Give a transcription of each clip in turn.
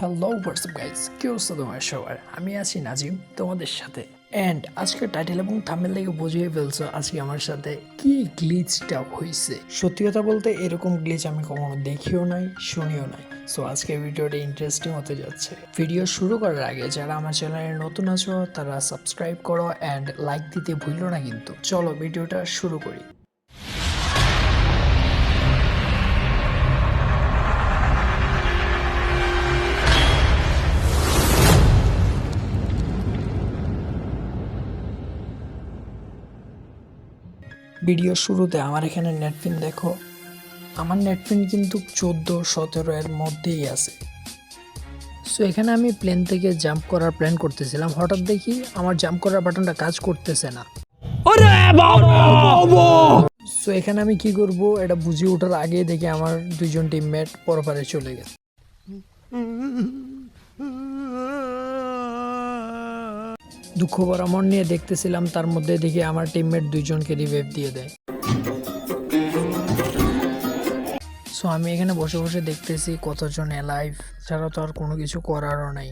Hello WhatsApp guys কি অবস্থা তোমার সবার? আমি আছি নাজিম, তোমাদের সাথে। অ্যান্ড আজকে টাইটেল এবং থামেল থেকে বুঝিয়ে ফেলছো আজকে আমার সাথে কি গ্লিচটা হয়েছে সত্যি কথা বলতে, এরকম গ্লিচ আমি কখনো দেখিও নাই, শুনিও নাই। সো আজকে ভিডিওটা ইন্টারেস্টিং হতে যাচ্ছে। ভিডিও শুরু করার আগে, যারা আমার চ্যানেলে নতুন আছো, তারা সাবস্ক্রাইব করো অ্যান্ড লাইক দিতে ভুলো না কিন্তু। চলো, ভিডিওটা শুরু করি। ভিডিও শুরুতে আমার এখানে নেটপিন দেখো। আমার নেটপিন কিন্তু চোদ্দ সতেরো এর মধ্যেই আছে। সো এখানে আমি প্লেন থেকে জাম্প করার প্ল্যান করতেছিলাম। হঠাৎ দেখি আমার জাম্প করার বাটনটা কাজ করতেছে না। সো এখানে আমি কি করব? এটা বুঝে ওঠার আগে দেখি আমার দুইজন টিমমেট পরপারে চলে গেছে। দুঃখ ভরা মন নিয়ে দেখতেছিলাম, তার মধ্যে দেখি আমার টিমমেট দুইজনকে রিভাইভ দিয়ে দেয়। সো আমি এখানে বসে বসে দেখতেছি কতজন অ্যালাইভ ছাড়া তো আর কোনো কিছু করারও নাই।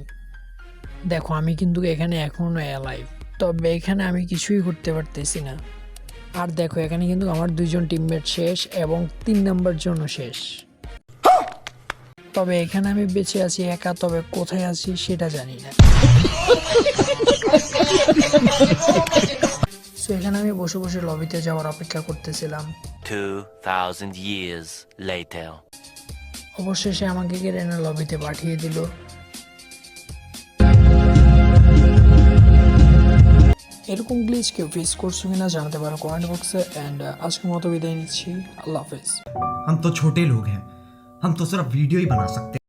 দেখো, আমি কিন্তু এখানে এখনও অ্যালাইভ তবে এখানে আমি কিছুই করতে পারতেছি না। আর দেখো, এখানে কিন্তু আমার দুইজন টিমমেট শেষ এবং তিন নাম্বার জন্য শেষ। তবে এখানে আমি বেঁচে আছি, একা, তবে কোথায় আছি সেটা জানি না। বসে বসে লবিতে যাওয়ার অপেক্ষা করতেছিলাম 2,000 years later. অবশেষে আমাকে কেড়ে এনে লবিতে পাঠিয়ে দিল এরকম গ্লিচ কেউ ফেস করছো কিনা জানাতে পারো কমেন্ট বক্সে অ্যান্ড আজকের মতো বিদায় নিচ্ছি আল্লাহ হাফেজ हम तो छोटे लोग हैं हम तो सिर्फ वीडियो ही बना सकते हैं